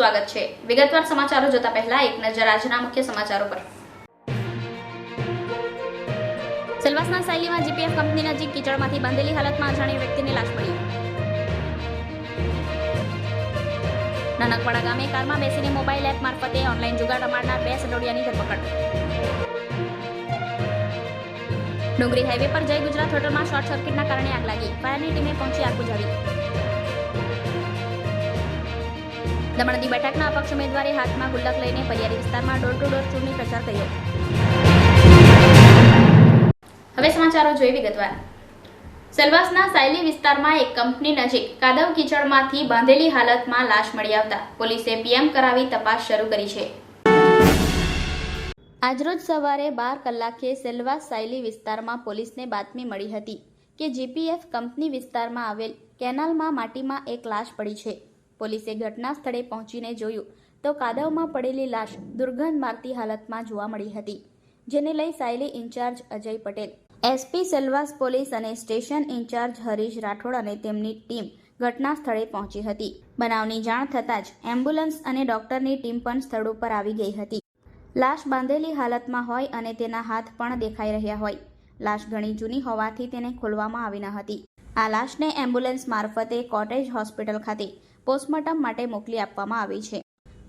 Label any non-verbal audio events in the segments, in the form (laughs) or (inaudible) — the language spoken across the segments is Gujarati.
સ્વાગત છે. વિગતવાર સમાચારો જોતા પહેલા એક નજર આજના મુખ્ય સમાચારો પર. સેલવાસના સાયલીમાં જીપીએફ કંપની નજીક કીચડમાંથી બાંધેલી હાલતમાં અજાણ્યા વ્યક્તિની લાશ મળી નાનકવાડા ગામે કારમાં બેસીને મોબાઈલ એપ મારફતે ઓનલાઈન જુગાર રમાડનાર બે સડોડિયાની ધરપકડ. ડુંગરી હાઈવે પર જય ગુજરાત હોટલમાં શોર્ટ સર્કિટના કારણે આગ લાગી. ફાયરની ટીમે પહોંચી આગ બુઝાવી. દમણદી બેઠકના અપક્ષ ઉમેદવારે હાથમાં ગુલ્લક લઈને પરિયારી વિસ્તારમાં ડોર ટુ ડોર ચૂંટણી પ્રચાર કર્યો. હવે સમાચારો જોઈએ વિગતવાર. સેલવાસના સાયલી વિસ્તારમાં એક કંપની નજીક કાદવ કીચડમાંથી બાંધેલી હાલતમાં લાશ મળી આવતા પોલીસે પીએમ કરાવી તપાસ શરૂ કરી છે. આજરોજ સવારે બાર કલાકે સેલવાસ સાયલી વિસ્તારમાં પોલીસને બાતમી મળી હતી કે જીપીએફ કંપની વિસ્તારમાં આવેલ કેનાલમાં માટીમાં એક લાશ પડી છે. પોલીસે ઘટના સ્થળે પહોંચીને જોયું તો કાદવમાં પડેલી લાશ દુર્ગંધ મારતી હાલતમાં જોવા મળી હતી, જેને લઈ Sayli in charge Ajay Patel, SP Silvassa police અને station in charge Harish Rathod અને તેમની ટીમ ઘટના સ્થળે પહોંચી હતી. બનાવની જાણ થતાં જ એમ્બ્યુલન્સ અને ડોક્ટરની ટીમ પણ સ્થળ ઉપર આવી ગઈ હતી. લાશ બાંધેલી હાલતમાં હોય અને તેના હાથ પણ દેખાઈ રહ્યા હોય. લાશ ઘણી જૂની હોવાથી તેને ખોલવામાં આવી ન હતી. આ લાશને એમ્બ્યુલન્સ મારફતે કોટેજ હોસ્પિટલ ખાતે પોસ્ટમોર્ટમ માટે મોકલી આપવામાં આવી છે.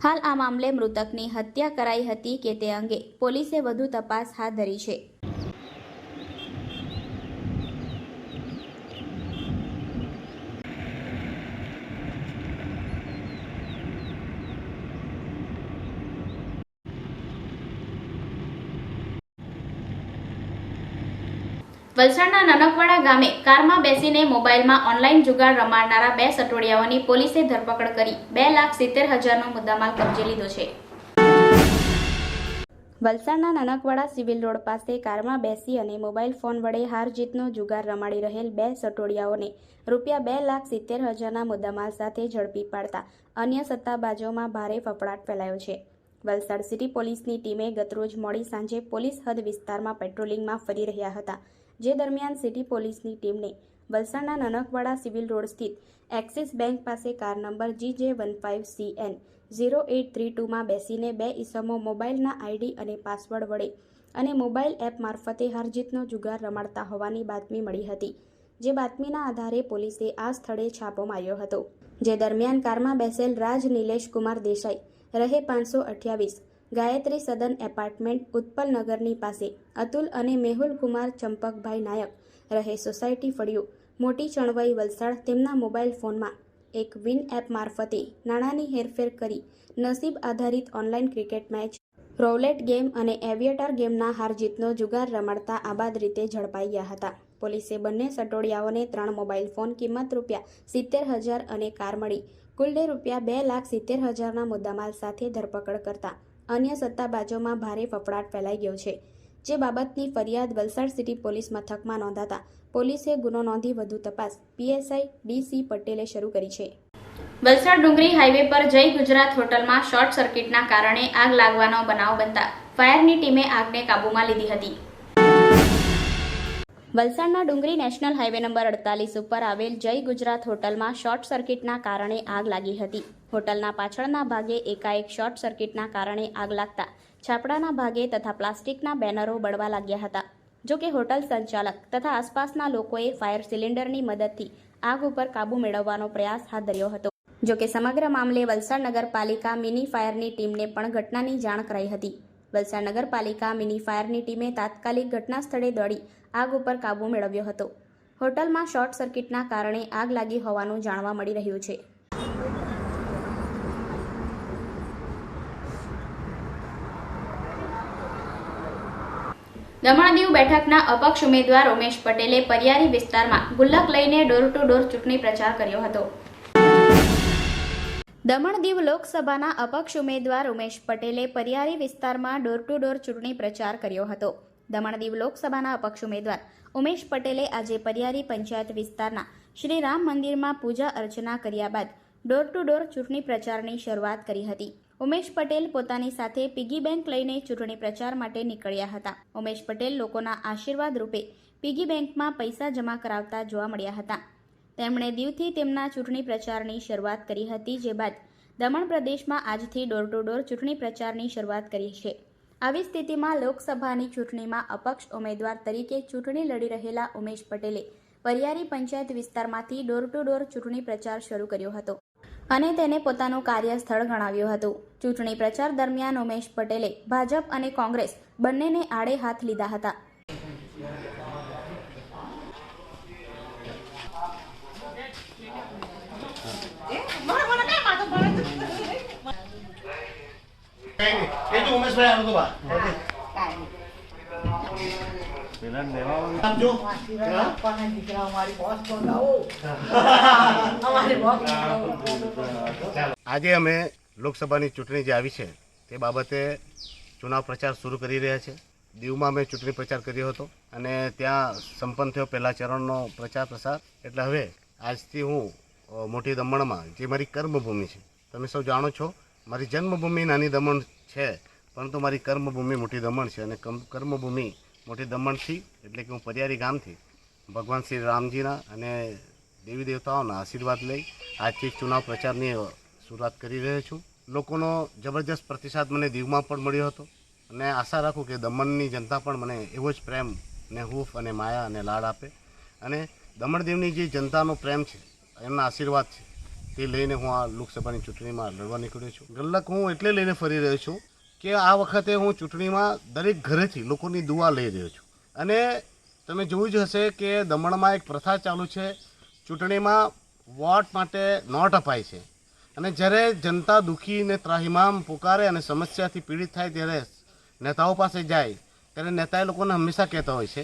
હાલ આ મામલે મૃતકની હત્યા કરાઈ હતી કે તે અંગે પોલીસે વધુ તપાસ હાથ ધરી છે. વલસાડના નનકવાડા ગામે કારમાં બેસીને મોબાઈલમાં ઓનલાઈન જુગાર રમાડનારા બે સટોડિયાઓની પોલીસે ધરપકડ કરી. બે લાખ સિત્તેર હજારનો મુદ્દામાલ કબજે લીધો છે. વલસાડના નનકવાડા સિવિલ રોડ પાસે કારમાં બેસી અને મોબાઈલ ફોન વડે હાર જીતનો જુગાર રમાડી રહેલ બે સટોડિયાઓને રૂપિયા બે લાખ સિત્તેર હજારના મુદ્દામાલ સાથે ઝડપી પાડતા અન્ય સત્તાબાજોમાં ભારે ફફડાટ ફેલાયો છે. વલસાડ સિટી પોલીસની ટીમે ગતરોજ મોડી સાંજે પોલીસ હદ વિસ્તારમાં પેટ્રોલિંગમાં ફરી રહ્યા હતા. જે દરમિયાન સિટી પોલીસની ટીમને વલસાડના નનકવાડા સિવિલ રોડ સ્થિત એક્સિસ બેંક પાસે car number G J one five C N zero eight three ટુમાં બેસીને બે ઈસમો મોબાઈલના આઈડી અને પાસવર્ડ વડે અને મોબાઈલ એપ મારફતે હારજીતનો જુગાર રમાડતા હોવાની બાતમી મળી હતી, જે બાતમીના આધારે પોલીસે આ સ્થળે છાપો માર્યો હતો. જે દરમિયાન કારમાં બેસેલ રાજ નિલેશ કુમાર દેસાઈ, રહે પાંચસો અઠ્યાવીસ ગાયત્રી સદન એપાર્ટમેન્ટ ઉત્પલનગરની પાસે. અતુલ અને મેહુલ કુમાર ચંપકભાઈ નાયક રહે સોસાયટી ફળિયું. મોટી ચણવઈ વલસાડ તેમના મોબાઈલ ફોનમાં. એક વિન એપ મારફતે નાણાંની હેરફેર કરી નસીબ આધારિત online cricket match roulette game અને એવિયેટર ગેમના હાર જીતનો જુગાર રમાડતા આબાદ રીતે ઝડપાઈ ગયા હતા. પોલીસે બંને સટોડિયાઓને ત્રણ મોબાઈલ ફોન કિંમત રૂપિયા સિત્તેર હજાર અને કાર મળી. કુલડે રૂપિયા બે લાખ સિત્તેર હજારના મુદ્દામાલ સાથે ધરપકડ કરતા અન્ય સત્તાબાજોમાં ભારે ફફડાટ ફેલાઈ ગયો છે. જે બાબતની ફરિયાદ વલસાડ સિટી પોલીસ મથકમાં નોંધાતા પોલીસે ગુનો નોંધી વધુ તપાસ પીએસઆઈ ડીસી પટેલે શરૂ કરી છે. વલસાડ ડુંગરી હાઈવે પર જય ગુજરાત હોટલમાં શોર્ટ સર્કિટના કારણે આગ લાગવાનો બનાવ બનતા ફાયરની ટીમે આગને કાબૂમાં લીધી હતી. વલસાડના ડુંગરી નેશનલ હાઈવે નંબર અડતાલીસ ઉપર આવેલ જય ગુજરાત હોટલમાં શોર્ટ સર્કિટના કારણે આગ લાગી હતી. હોટલના પાછળના ભાગે એકાએક શોર્ટ સર્કિટના કારણે આગ લાગતા છાપડાના ભાગે તથા પ્લાસ્ટિકના બેનરો બળવા લાગ્યા હતા. જો કે હોટલ સંચાલક તથા આસપાસના લોકોએ ફાયર સિલિન્ડરની મદદથી આગ ઉપર કાબૂ મેળવવાનો પ્રયાસ હાથ ધર્યો હતો. જો કે સમગ્ર મામલે વલસાડ નગરપાલિકા મિની ફાયરની ટીમને પણ ઘટનાની જાણ કરાઈ હતી. વલસાડ નગરપાલિકા મિની ફાયરની ટીમે તાત્કાલિક ઘટના સ્થળે દોડી આગ ઉપર કાબૂ મેળવ્યો હતો. હોટલમાં શોર્ટ સર્કિટના કારણે આગ લાગી હોવાનું જાણવા મળી રહ્યું છે. દમણદીવ બેઠકના અપક્ષ ઉમેદવાર ઉમેશ પટેલે પરિયારી વિસ્તારમાં ગુલ્લક લઈને ડોર ટુ ડોર ચૂંટણી પ્રચાર કર્યો હતો. દમણ દીવ લોકસભાના અપક્ષ ઉમેદવાર ઉમેશ પટેલે પરિયારી વિસ્તારમાં ડોર ટુ ડોર ચૂંટણી પ્રચાર કર્યો હતો. દમણ દીવ લોકસભાના અપક્ષ ઉમેદવાર ઉમેશ પટેલે આજે પરિયારી પંચાયત વિસ્તારના શ્રી રામ મંદિરમાં પૂજા અર્ચના કર્યા બાદ ડોર ટુ ડોર ચૂંટણી પ્રચારની શરૂઆત કરી હતી. ઉમેશ પટેલ પોતાની સાથે પીગી બેંક લઈને ચૂંટણી પ્રચાર માટે નીકળ્યા હતા. ઉમેશ પટેલ લોકોના આશીર્વાદ રૂપે પીગી બેંકમાં પૈસા જમા કરાવતા જોવા મળ્યા હતા. તેમણે દીવથી તેમના ચૂંટણી પ્રચારની શરૂઆત કરી હતી, જે બાદ દમણ પ્રદેશમાં આજથી ડોર ટુ ડોર ચૂંટણી પ્રચારની શરૂઆત કરી છે. આવી સ્થિતિમાં લોકસભાની ચૂંટણીમાં અપક્ષ ઉમેદવાર તરીકે ચૂંટણી લડી રહેલા ઉમેશ પટેલે પરિયારી પંચાયત વિસ્તારમાંથી ડોર ટુ ડોર ચૂંટણી પ્રચાર શરૂ કર્યો હતો અને તેને પોતાનું કાર્યસ્થળ ગણાવ્યું હતું. ચૂંટણી પ્રચાર દરમિયાન ઉમેશ પટેલે ભાજપ અને કોંગ્રેસ બંનેને આડે હાથ લીધા હતા. એ તો ઉમેશભાઈ આનો તો બા પેલા લેવા. (laughs) આજે અમે લોકસભાની ચૂંટણી જે આવી છે તે બાબતે ચુનાવ પ્રચાર શરૂ કરી રહ્યા છે. દીવમાં અમે ચૂંટણી પ્રચાર કર્યો હતો અને ત્યાં સંપન્ન થયો પહેલા ચરણનો પ્રચાર પ્રસાર. એટલે હવે આજથી હું મોટી દમણમાં જે મારી કર્મભૂમિ છે તમે સૌ જાણો છો મારી જન્મભૂમિ નાની દમણ છે, પરંતુ મારી કર્મભૂમિ મોટી દમણ છે અને કર્મભૂમિ મોટી દમણથી એટલે કે હું પરિયારી ગામથી ભગવાન શ્રી રામજીના અને દેવી દેવતાઓના આશીર્વાદ લઈ આજથી ચુનાવ પ્રચારની શરૂઆત કરી રહ્યો છું. લોકોનો જબરજસ્ત પ્રતિસાદ મને દીવમાં પણ મળ્યો હતો અને આશા રાખું કે દમણની જનતા પણ મને એવો જ પ્રેમ ને હૂફ અને માયા અને લાડ આપે. અને દમણ દીવની જે જનતાનો પ્રેમ છે, એમના આશીર્વાદ છે તે લઈને હું આ લોકસભાની ચૂંટણીમાં લડવા નીકળ્યો છું. ગલ્લક હું એટલે લઈને ફરી રહ્યો છું કે આ વખતે હું ચૂંટણીમાં દરેક ઘરેથી લોકોની દુઆ લઈ રહ્યો છું. અને તમે જોયું જ હશે કે દમણમાં એક પ્રથા ચાલુ છે. ચૂંટણીમાં વોટ માટે નોટ અપાય છે. અને જ્યારે જનતા દુઃખી ને ત્રાહિમામ પુકારે અને સમસ્યાથી પીડિત થાય ત્યારે નેતાઓ પાસે જાય, ત્યારે નેતા એ લોકોને હંમેશા કહેતા હોય છે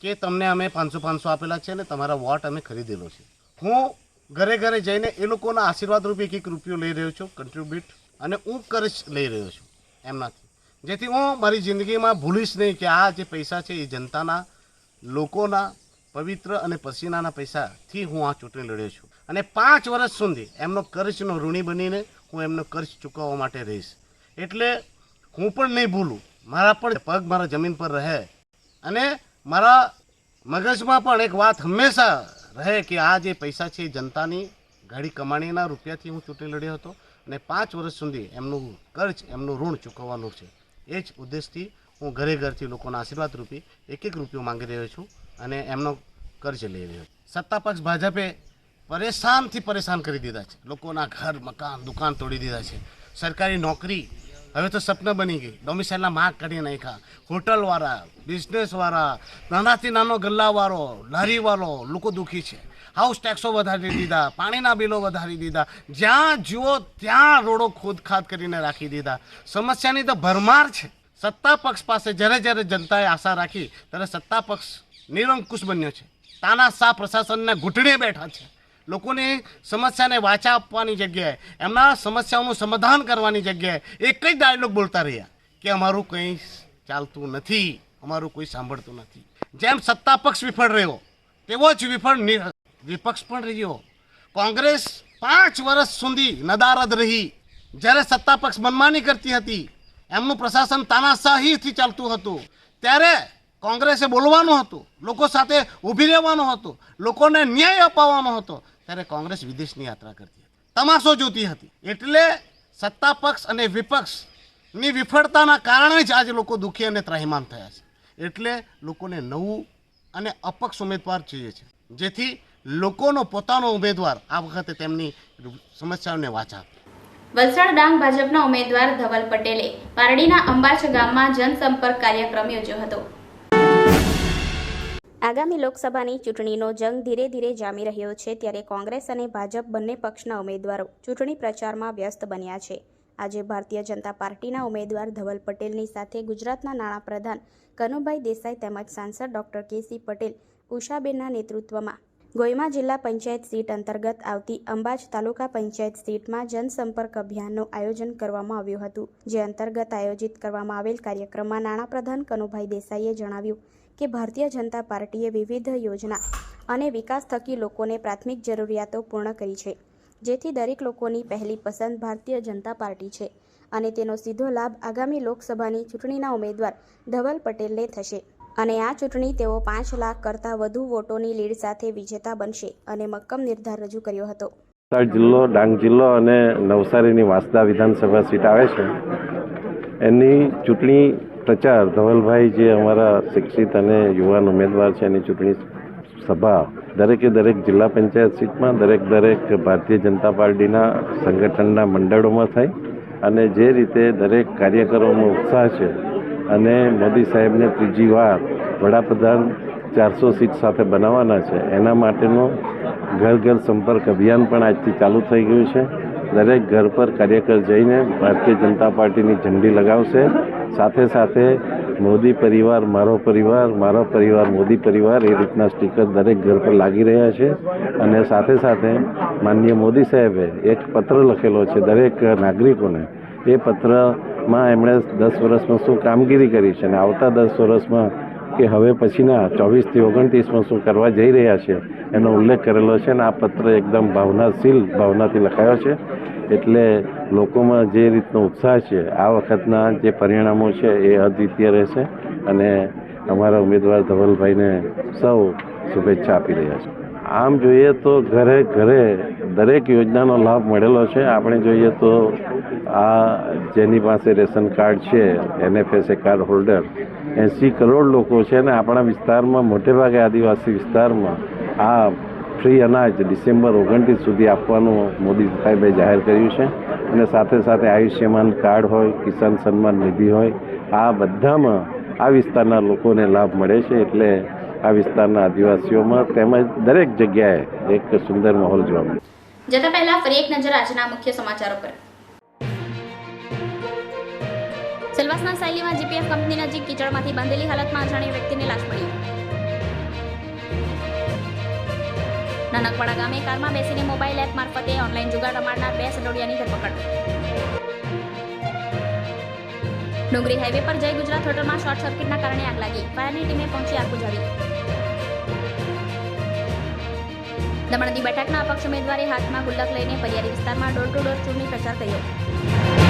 કે તમને અમે પાંચસો પાંચસો આપેલા છે અને તમારા વોટ અમે ખરીદેલો છે. હું ઘરે ઘરે જઈને એ લોકોના આશીર્વાદ રૂપે એક એક રૂપિયો લઈ રહ્યો છું કન્ટ્રીબ્યુટ અને હું કરજ લઈ રહ્યો છું, એમનાથી. જેથી હું મારી જિંદગીમાં ભૂલીશ નહીં કે આ જે પૈસા છે એ જનતાના, લોકોના, પવિત્ર અને પસીનાના પૈસાથી હું આ ચૂંટણી લડ્યો છું. અને પાંચ વર્ષ સુધી એમનો કર્જનો ઋણી બનીને હું એમનો કર્જ ચૂકવવા માટે રહીશ. એટલે હું પણ નહીં ભૂલું. મારા પણ પગ મારા જમીન પર રહે. અને મારા મગજમાં પણ એક વાત હંમેશા રહે કે આ જે પૈસા છે જનતાની ગાડી કમાણીના રૂપિયાથી હું ચૂંટણી લડ્યો હતો અને પાંચ વર્ષ સુધી એમનું કર્જ એમનું ઋણ ચૂકવવાનું છે. એ જ ઉદ્દેશથી હું ઘરે ઘરથી લોકોના આશીર્વાદ રૂપી એક એક રૂપિયો માંગી રહ્યો છું અને એમનો કર્જ લઈ રહ્યો છું. સત્તા પક્ષ ભાજપે પરેશાનથી પરેશાન કરી દીધા છે. લોકોના ઘર, મકાન, દુકાન તોડી દીધા છે. સરકારી નોકરી હવે તો સપના બની ગઈ. ડોમિસાઇલના માર્ક કાઢી નાખ્યા. હોટલવાળા, બિઝનેસવાળા, નાનાથી નાનો ગલ્લાવાળો, લારીવાળો લોકો દુઃખી છે. હાઉસ ટેક્સો વધારી દીધા, પાણીના બિલો વધારી દીધા. જ્યાં જુઓ ત્યાં રોડો ખોદખાદ કરીને રાખી દીધા. સમસ્યાની તો ભરમાર છે. સત્તા પક્ષ પાસે જ્યારે જ્યારે જનતાએ આશા રાખી, ત્યારે સત્તા પક્ષ નિરંકુશ બન્યો છે. તાના શાહ પ્રશાસનના ઘૂંટણે બેઠા છે. લોકોની સમસ્યાને વાચા આપવાની જગ્યાએ, એમના સમસ્યાઓનું સમાધાન કરવાની જગ્યાએ એક જ ડાયલોગ બોલતા રહ્યા કે અમારું કંઈ ચાલતું નથી, અમારું કોઈ સાંભળતું નથી. જેમ સત્તા પક્ષ વિફળ રહ્યો, તેવો જ વિફળ વિપક્ષ પણ રહ્યો. કોંગ્રેસ પાંચ વર્ષ સુધી નદારદ રહી. જ્યારે સત્તા પક્ષ મનમાની કરતી હતી, એમનું પ્રશાસન તાનાશાહીથી ચાલતું હતું. ત્યારે કોંગ્રેસે બોલવાનું હતું, લોકો સાથે ઊભી રહેવાનું હતું, લોકોને ન્યાય અપાવવાનો હતો. ત્યારે કોંગ્રેસ વિદેશની યાત્રા કરતી હતી. તમાશો જોતી હતી. એટલે સત્તા પક્ષ અને વિપક્ષની વિફળતાના કારણે જ આજે લોકો દુઃખી અને ત્રાહિમામ થયા છે. એટલે લોકોને નવું અને અપક્ષ ઉમેદવાર જોઈએ છે. જેથી લોકોનો પોતાનો ઉમેદવાર આ વખતે તેમની સમસ્યાઓને વાચા આપે. વલસાડ ડાંગ ભાજપના ઉમેદવાર ધવલ પટેલે પારડીના અંબાચ ગામમાં જનસંપર્ક કાર્યક્રમ યોજ્યો હતો. આગામી લોકસભાની ચૂંટણીનો જંગ ધીરે ધીરે જામી રહ્યો છે ત્યારે કોંગ્રેસ અને ભાજપ બંને પક્ષના ઉમેદવારો ચૂંટણી પ્રચારમાં વ્યસ્ત બન્યા છે. આજે ભારતીય જનતા પાર્ટીના ઉમેદવાર ધવલ પટેલની સાથે ગુજરાતના નાણાપ્રધાન કનુભાઈ દેસાઈ તેમજ સાંસદ ડોક્ટર કેસી પટેલ ઉષાબેનના નેતૃત્વમાં ગોયમા જિલ્લા પંચાયત સીટ અંતર્ગત આવતી અંબાજ તાલુકા પંચાયત સીટમાં જનસંપર્ક અભિયાનનું આયોજન કરવામાં આવ્યું હતું. જે અંતર્ગત આયોજિત કરવામાં આવેલ કાર્યક્રમમાં નાણાપ્રધાન કનુભાઈ દેસાઈએ જણાવ્યું કે ભારતીય જનતા પાર્ટીએ વિવિધ યોજના અને વિકાસ થકી લોકોને પ્રાથમિક જરૂરિયાતો પૂર્ણ કરી છે. જેથી દરેક લોકોની પહેલી પસંદ ભારતીય જનતા પાર્ટી છે અને તેનો સીધો લાભ આગામી લોકસભાની ચૂંટણીના ઉમેદવાર ધવલ પટેલને થશે. અને આ ચૂંટણી તેઓ પાંચ લાખ કરતાં વધુ વોટોની લીડ સાથે વિજેતા બનશે અને મક્કમ નિર્ધાર રજૂ કર્યો હતો. વલસાડ જિલ્લો, ડાંગ જિલ્લો અને નવસારીની વાંસદા વિધાનસભા સીટ આવે છે. એની ચૂંટણી પ્રચાર. ધવલભાઈ જે અમારા શિક્ષિત અને યુવાન ઉમેદવાર છે એની ચૂંટણી સભા દરેકે દરેક જિલ્લા પંચાયત સીટમાં, દરેક દરેક ભારતીય જનતા પાર્ટીના સંગઠનના મંડળોમાં થઈ અને જે રીતે દરેક કાર્યકરોનો ઉત્સાહ છે અને મોદી સાહેબને ત્રીજી વાર વડાપ્રધાન ચારસો સીટ સાથે બનાવવાના છે, એના માટેનો ઘર ઘર સંપર્ક અભિયાન પણ આજથી ચાલુ થઈ ગયું છે. દરેક ઘર પર કાર્યકર જઈને ભારતીય જનતા પાર્ટીની ઝંડી લગાવશે. સાથે સાથે મોદી પરિવાર, મારો પરિવાર મારો પરિવાર, મોદી પરિવાર એ રીતના સ્ટીકર દરેક ઘર પર લાગી રહ્યા છે. અને સાથે સાથે માનનીય મોદી સાહેબે એક પત્ર લખેલો છે દરેક નાગરિકોને. એ પત્રમાં એમણે દસ વર્ષમાં શું કામગીરી કરી છે અને આવતા દસ વર્ષમાં કે હવે પછીના ચોવીસથી ઓગણત્રીસમાં શું કરવા જઈ રહ્યા છે એનો ઉલ્લેખ કરેલો છે અને આ પત્ર એકદમ ભાવનાશીલ, ભાવનાથી લખાયો છે. એટલે લોકોમાં જે રીતનો ઉત્સાહ છે, આ વખતના જે પરિણામો છે એ અદ્વિતીય રહેશે અને અમારા ઉમેદવાર ધવલભાઈને સૌ શુભેચ્છા આપી રહ્યા છે. આમ જોઈએ તો ઘરે ઘરે દરેક યોજનાનો લાભ મળેલો છે. આપણે જોઈએ તો આ જેની પાસે રેશન કાર્ડ છે, એનએફએસએ કાર્ડ હોલ્ડર એંસી કરોડ લોકો છે ને આપણા વિસ્તારમાં, મોટે ભાગે આદિવાસી વિસ્તારમાં, આ ફ્રી અનાજ ડિસેમ્બર ઓગણત્રીસ સુધી આપવાનું મોદી સાહેબે જાહેર કર્યું છે. અને સાથે સાથે આયુષ્યમાન કાર્ડ હોય, કિસાન સન્માન નિધિ હોય, આ બધામાં આ વિસ્તારના લોકોને લાભ મળે છે. એટલે આ વિસ્તારના આદિવાસીઓમાં તેમજ દરેક જગ્યાએ એક સુંદર માહોલ જોવા મળે જતા પહેલા ફરી એક નજર આજના મુખ્ય સમાચારો પર. સેલવાસના સાયલીમાં જીપીએફ કંપની નજીક કીચડમાંથી બાંધેલી હાલતમાં અજાણ્યા વ્યક્તિની લાશ મળી નાનકવાડા ગામે કારમાં બેસીને મોબાઈલ એપ મારફતે ઓનલાઈન જુગાર રમાડનાર બે સડોડિયાની ધરપકડ. ડુંગરી હાઈવે પર જય ગુજરાત હોટલમાં શોર્ટ સર્કિટના કારણે આગ લાગી. ફાયરની ટીમે પહોંચી આગ બુઝાવી. દમણદી બેઠકના અપક્ષ ઉમેદવારે હાથમાં ગુલ્લક લઈને પરિયારી વિસ્તારમાં ડોર ટુ ડોર ચૂંટણી પ્રચાર કર્યો.